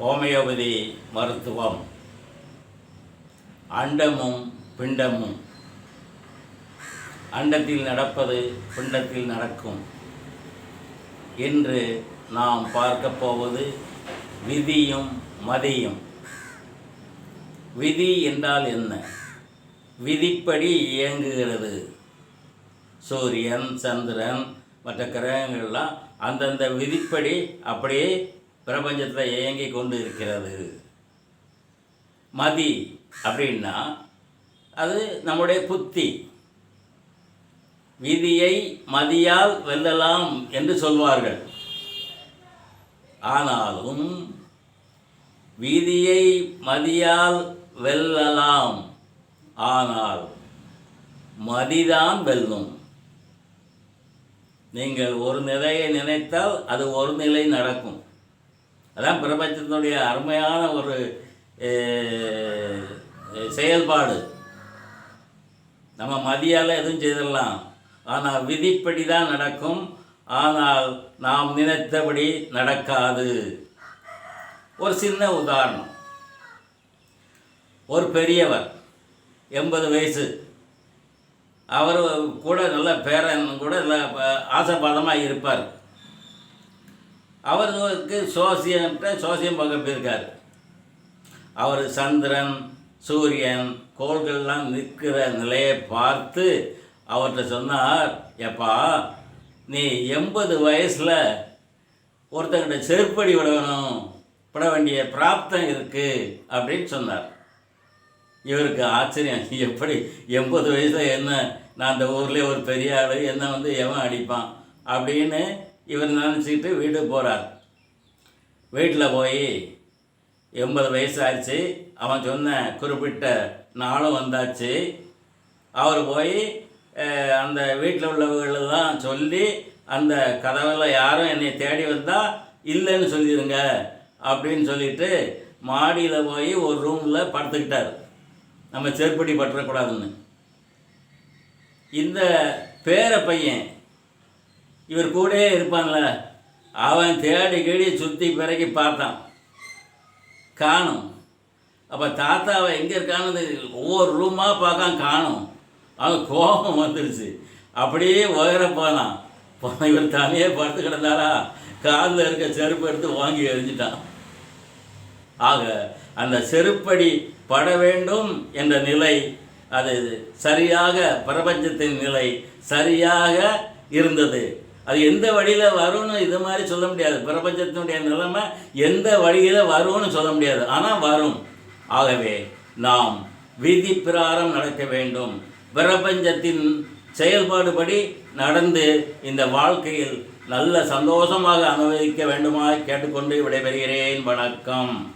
Homeopathy மருத்துவம். அண்டமும் பிண்டமும். அண்டத்தில் நடப்பது பிண்டத்தில் நடக்கும். என்று நாம் பார்க்க போவது விதியும் மதியும். விதி என்றால் என்ன? விதிப்படி இயங்குகிறது. சூரியன் சந்திரன் மற்ற கிரகங்கள்லாம் அந்தந்த விதிப்படி அப்படியே பிரபஞ்சத்தில் இயங்கி கொண்டு இருக்கிறது மதி அப்படின்னா அது நம்முடைய புத்தி. விதியை மதியால் வெல்லலாம் என்று சொல்வார்கள். ஆனாலும் விதியை மதியால் வெல்லலாம். ஆனால் மதிதான் வெல்லும். நீங்கள் ஒரு நிலையை நினைத்தால் அது ஒரு நிலை நடக்கும். அதான் பிரபஞ்சத்தினுடைய அருமையான ஒரு செயல்பாடு. நம்ம மதியால் எதுவும் செய்திடலாம். ஆனால் விதிப்படி தான் நடக்கும். ஆனால் நாம் நினைத்தபடி நடக்காது. ஒரு சின்ன உதாரணம். ஒரு பெரியவர் எண்பது வயசு. அவர் கூட நல்ல பேரன் கூட நல்ல ஆசைபாதமாக இருப்பார். அவருக்கு சோசியன்ட்ட சோசியம் பார்க்க போயிருக்கார் அவர் சந்திரன் சூரியன் கோள்கள்லாம் நிற்கிற நிலையை பார்த்து அவர்கிட்ட சொன்னார் எப்பா நீ எண்பது வயசில் ஒருத்தங்கிட்ட செருப்படி விடணும் பட விட வேண்டிய பிராப்தம் இருக்குது அப்படின்னு சொன்னார். இவருக்கு ஆச்சரியம் எப்படி எண்பது வயசில் என்ன நான் அந்த ஊர்லேயே ஒரு பெரிய ஆள் என்ன வந்து எவன் அடிப்பான்? அப்படின்னு இவர் நினச்சிக்கிட்டு வீடு போகிறார் வீட்டில் போய் எண்பது வயசு ஆச்சு அவன் சொன்ன குறிப்பிட்ட நாளும் வந்தாச்சு. அவர் போய் அந்த வீட்டில் உள்ளவர்களெல்லாம் சொல்லி அந்த கதவில் யாரும் என்னை தேடி வந்தால் இல்லைன்னு சொல்லிடுங்க அப்படின்னு சொல்லிட்டு மாடியில் போய் ஒரு ரூமில் படுத்துக்கிட்டார். நம்ம செருப்படி பற்றக்கூடாதுன்னு இந்த பேர பையன் இவர் கூடயே இருப்பான்ல. அவன் தேடி கேடி சுற்றி பிறக்கி பார்த்தான். காணும். அப்போ தாத்தாவை எங்கே இருக்கான்னு ஒவ்வொரு ரூமாக பார்க்கான் காணும். அவன் கோபம் வந்துருச்சு. அப்படியே உயர போனான். இவர் தனியே படுத்து கிடந்தாரா? காலில் இருக்க செருப்பு எடுத்து வாங்கி எரிஞ்சிட்டான் ஆக அந்த செருப்படி பட வேண்டும் என்ற நிலை அது சரியாக பிரபஞ்சத்தின் நிலை சரியாக இருந்தது. அது எந்த வழியில் வரும்னு இது மாதிரி சொல்ல முடியாது. பிரபஞ்சத்தினுடைய நிலைமை எந்த வழியில் வரும்னு சொல்ல முடியாது. ஆனால் வரும். ஆகவே நாம் விதி பிரகாரம் நடக்க வேண்டும். பிரபஞ்சத்தின் செயல்பாடுபடி நடந்து இந்த வாழ்க்கையில் நல்ல சந்தோஷமாக அனுபவிக்க வேண்டுமாய் கேட்டுக்கொண்டு விடைபெறுகிறேன். வணக்கம்.